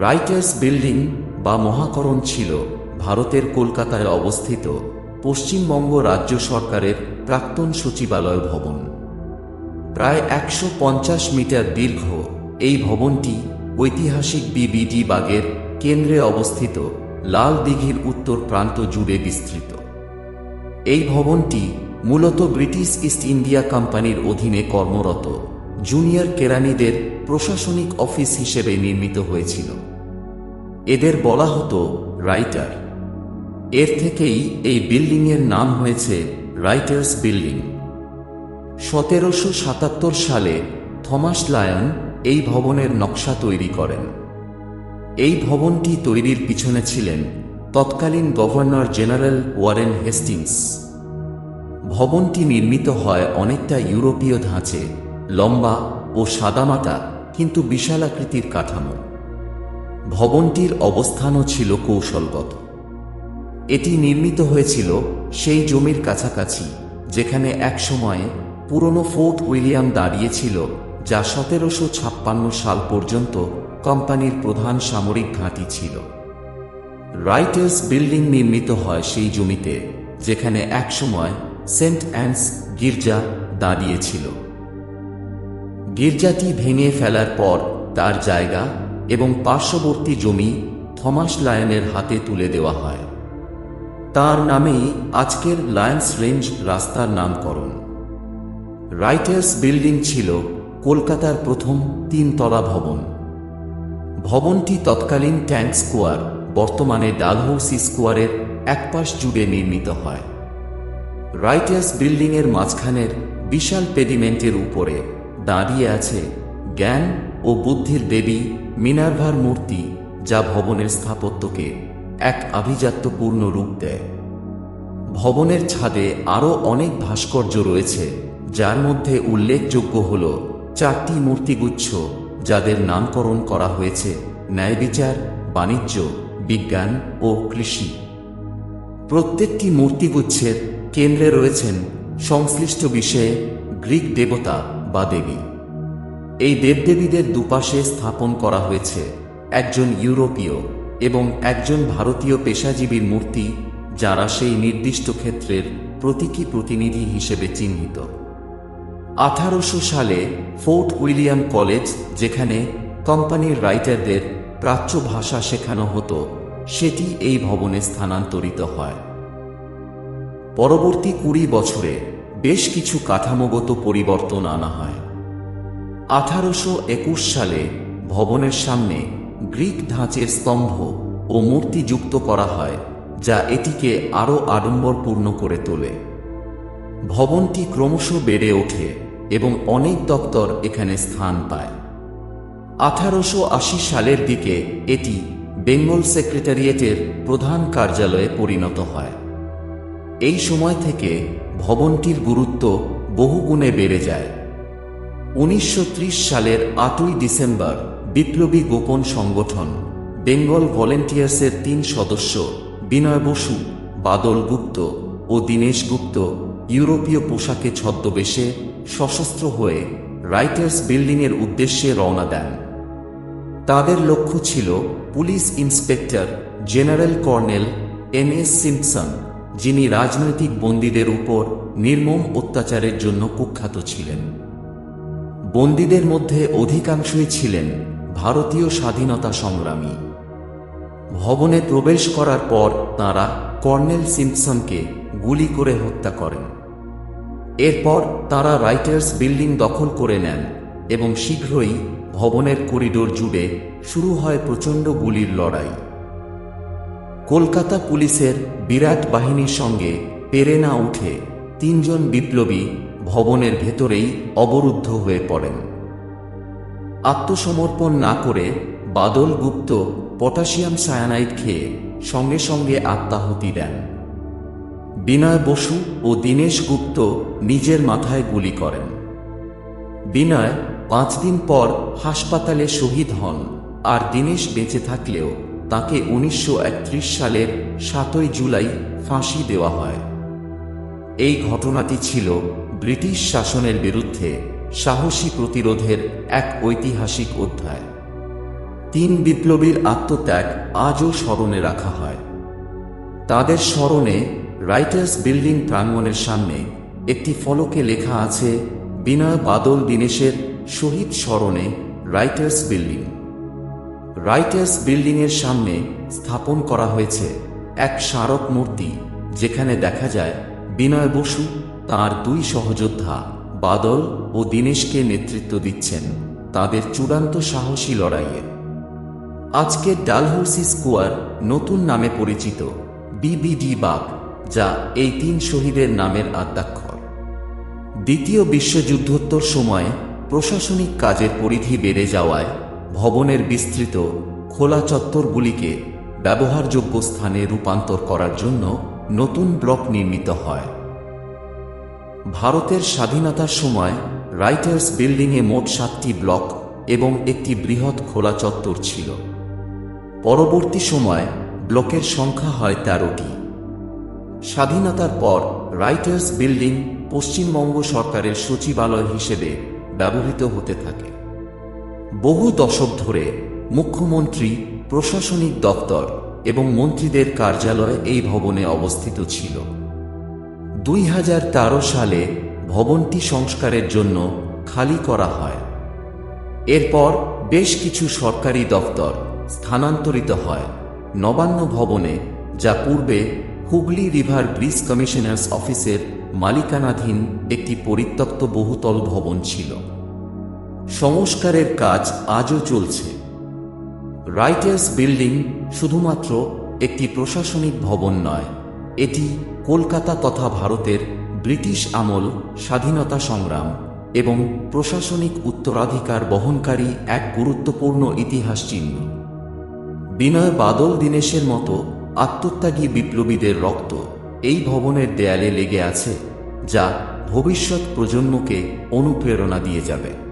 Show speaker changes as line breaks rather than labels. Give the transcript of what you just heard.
Writers building বা মহাকরণ ছিল ভারতের কলকাতায় অবস্থিত পশ্চিমবঙ্গ রাজ্য সরকারের প্রাক্তন সচিবালয় ভবন। প্রায় একশো পঞ্চাশ মিটার দীর্ঘ এই ভবনটি ঐতিহাসিক বিবিডি বাগের কেন্দ্রে অবস্থিত, লাল দিঘির উত্তর প্রান্ত জুড়ে বিস্তৃত। এই ভবনটি মূলত ব্রিটিশ ইস্ট ইন্ডিয়া কোম্পানির অধীনে কর্মরত, জুনিয়র কেরানিদের প্রশাসনিক অফিস হিসেবে নির্মিত হয়েছিল। এদের বলা হতো রাইটার। এর থেকেই এই বিল্ডিংয়ের নাম হয়েছে রাইটার্স বিল্ডিং। সতেরোশো সাতাত্তর সালে থমাস লায়ন এই ভবনের নকশা তৈরি করেন। এই ভবনটি তৈরির পিছনে ছিলেন তৎকালীন গভর্নর জেনারেল ওয়ারেন হেস্টিংস। ভবনটি নির্মিত হয় অনেকটা ইউরোপীয় ধাঁচে, লম্বা ও সাদামাটা। কিন্তু বিশালাকৃতির কাঠামো। ভবনটির অবস্থানও ছিল কৌশলগত। এটি নির্মিত হয়েছিল সেই জমির কাছাকাছি, যেখানে একসময় পুরনো ফোর্ট উইলিয়াম দাঁড়িয়েছিল, যা সতেরোশো ছাপ্পান্ন সাল পর্যন্ত কোম্পানির প্রধান সামরিক ঘাঁটি ছিল। রাইটার্স বিল্ডিং নির্মিত হয় সেই জমিতে, যেখানে একসময় সেন্ট অ্যান্স গির্জা দাঁড়িয়েছিল। গির্জাটি ভেঙে ফেলার পর তার জায়গা এবং পার্শ্ববর্তী জমি থমাস লায়নের হাতে তুলে দেওয়া হয়। তার নামেই আজকের লায়ন্স রেঞ্জ রাস্তার নামকরণ। রাইটার্স বিল্ডিং ছিল কলকাতার প্রথম তিনতলা ভবন। ভবনটি তৎকালীন ট্যাঙ্ক স্কোয়ার, বর্তমানে ডালহৌসি স্কোয়ারের একপাশ জুড়ে নির্মিত হয়। রাইটার্স বিল্ডিংয়ের মাঝখানের বিশাল পেডিমেন্টের উপরে দাঁড়িয়ে আছে জ্ঞান ও বুদ্ধির দেবী মিনার্ভার মূর্তি যা ভবনের স্থাপত্যকে এক আভিজাত্যপূর্ণ রূপ দেয়। ভবনের ছাদে আরও অনেক ভাস্কর্য রয়েছে, যার মধ্যে উল্লেখযোগ্য হল চারটি মূর্তিগুচ্ছ, যাদের নামকরণ করা হয়েছে ন্যায়বিচার বাণিজ্য, বিজ্ঞান ও কৃষি। প্রত্যেকটি মূর্তিগুচ্ছের কেন্দ্রে রয়েছেন সংশ্লিষ্ট বিষয়ে গ্রিক দেবতা বা দেবী। এই দেবদেবীদের দুপাশে স্থাপন করা হয়েছে একজন ইউরোপীয় এবং একজন ভারতীয় পেশাজীবীর মূর্তি যারা সেই নির্দিষ্ট ক্ষেত্রের প্রতীকী প্রতিনিধি হিসেবে চিহ্নিত। আঠারোশো সালে ফোর্ট উইলিয়াম কলেজ, যেখানে কোম্পানির রাইটারদের প্রাচ্য ভাষা শেখানো হতো, সেটি এই ভবনে স্থানান্তরিত হয়। পরবর্তী কুড়ি বছরে বেশ কিছু কাঠামোগত পরিবর্তন আনা হয়। আঠারোশো একুশ সালে ভবনের সামনে গ্রিক ধাঁচের স্তম্ভ ও মূর্তি যুক্ত করা হয়, যা এটিকে আরও আড়ম্বরপূর্ণ করে তোলে। ভবনটি ক্রমশ বেড়ে ওঠে এবং অনেক দপ্তর এখানে স্থান পায়। আঠারোশো আশি সালের দিকে এটি বেঙ্গল সেক্রেটারিয়েটের প্রধান কার্যালয়ে পরিণত হয়। এই সময় থেকে ভবনটির গুরুত্ব বহুগুণে বেড়ে যায়। উনিশশো ত্রিশ সালের আটই ডিসেম্বর বিপ্লবী গোপন সংগঠন, বেঙ্গল ভলেন্টিয়ার্সের তিন সদস্য বিনয় বসু, বাদল গুপ্ত ও দীনেশ গুপ্ত ইউরোপীয় পোশাকে ছদ্মবেশে সশস্ত্র হয়ে রাইটার্স বিল্ডিংয়ের উদ্দেশ্যে রওনা দেন। তাদের লক্ষ্য ছিল police inspector general colonel M S Simpson যিনি রাজনৈতিক বন্দীদের উপর নির্মম অত্যাচারের জন্য কুখ্যাত ছিলেন। বন্দীদের মধ্যে অধিকাংশই ছিলেন ভারতীয় স্বাধীনতা সংগ্রামী। ভবনে প্রবেশ করার পর তাঁরা কর্নেল সিম্পসনকে গুলি করে হত্যা করেন। এরপর তারা রাইটার্স বিল্ডিং দখল করে নেন এবং শীঘ্রই ভবনের করিডোর জুড়ে শুরু হয় প্রচণ্ড গুলির লড়াই। কলকাতা পুলিশের বিরাট বাহিনীর সঙ্গে পেরে না উঠে তিনজন বিপ্লবী ভবনের ভেতরেই অবরুদ্ধ হয়ে পড়েন। আত্মসমর্পণ না করে বাদল গুপ্ত পটাশিয়াম সায়ানাইড খেয়ে সঙ্গে সঙ্গে আত্মাহুতি দেন। বিনয় বসু ও দীনেশ গুপ্ত নিজের মাথায় গুলি করেন। বিনয় পাঁচ দিন পর হাসপাতালে শহীদ হন আর দীনেশ বেঁচে থাকলেও তাকে উনিশশো একত্রিশ সালের সাতই জুলাই ফাঁসি দেওয়া হয়। এই ঘটনাটি ছিল ব্রিটিশ শাসনের বিরুদ্ধে সাহসী প্রতিরোধের এক ঐতিহাসিক অধ্যায়। তিন বিপ্লবীর আত্মত্যাগ আজও স্মরণে রাখা হয়। তাদের স্মরণে রাইটার্স বিল্ডিং প্রাঙ্গণের সামনে একটি ফলকে লেখা আছে, বিনয় বাদল দীনেশের শহীদ স্মরণে রাইটার্স বিল্ডিং। রাইটার্স বিল্ডিংয়ের সামনে স্থাপন করা হয়েছে এক স্মারক মূর্তি, যেখানে দেখা যায় বিনয় বসু তার দুই সহযোদ্ধা বাদল ও দীনেশকে নেতৃত্ব দিচ্ছেন তাদের চূড়ান্ত সাহসী লড়াইয়ে। আজকে ডালহৌসি স্কোয়ার নতুন নামে পরিচিত বিবিডি বাগ, যা এই তিন শহীদের নামের আদ্যাক্ষর। দ্বিতীয় বিশ্বযুদ্ধোত্তর সময়ে প্রশাসনিক কাজের পরিধি বেড়ে যাওয়ায় ভবনের বিস্তৃত খোলা চত্বরগুলিকে ব্যবহারযোগ্য স্থানে রূপান্তর করার জন্য নতুন ব্লক নির্মিত হয়। ভারতের স্বাধীনতার সময় রাইটার্স বিল্ডিংয়ে মোট সাতটি ব্লক এবং একটি বৃহৎ খোলা চত্বর ছিল। পরবর্তী সময় ব্লকের সংখ্যা হয় তেরোটি। স্বাধীনতার পর রাইটার্স বিল্ডিং পশ্চিমবঙ্গ সরকারের সচিবালয় হিসেবে ব্যবহৃত হতে থাকে। বহু দশক ধরে মুখ্যমন্ত্রী, প্রশাসনিক দপ্তর এবং মন্ত্রীদের কার্যালয় এই ভবনে অবস্থিত ছিল। দুই হাজার তেরো সালে ভবনটি সংস্কারের জন্য খালি করা হয়। এরপর বেশ কিছু সরকারি দপ্তর স্থানান্তরিত হয়। নবান্ন ভবনে, যা পূর্বে হুগলি রিভার ব্রিজ কমিশনার্স অফিসের মালিকানাধীন একটি পরিত্যক্ত বহুতল ভবন ছিল। সংস্কারের কাজ আজও চলছে। রাইটার্স বিল্ডিং শুধুমাত্র একটি প্রশাসনিক ভবন নয়, এটি কলকাতা তথা ভারতের ব্রিটিশ আমল স্বাধীনতা সংগ্রাম এবং প্রশাসনিক উত্তরাধিকার বহনকারী এক গুরুত্বপূর্ণ ইতিহাস চিহ্ন। বিনয় বাদল দীনেশের মতো আত্মত্যাগী বিপ্লবীদের রক্ত এই ভবনের দেয়ালে লেগে আছে, যা ভবিষ্যৎ প্রজন্মকে অনুপ্রেরণা দিয়ে যাবে।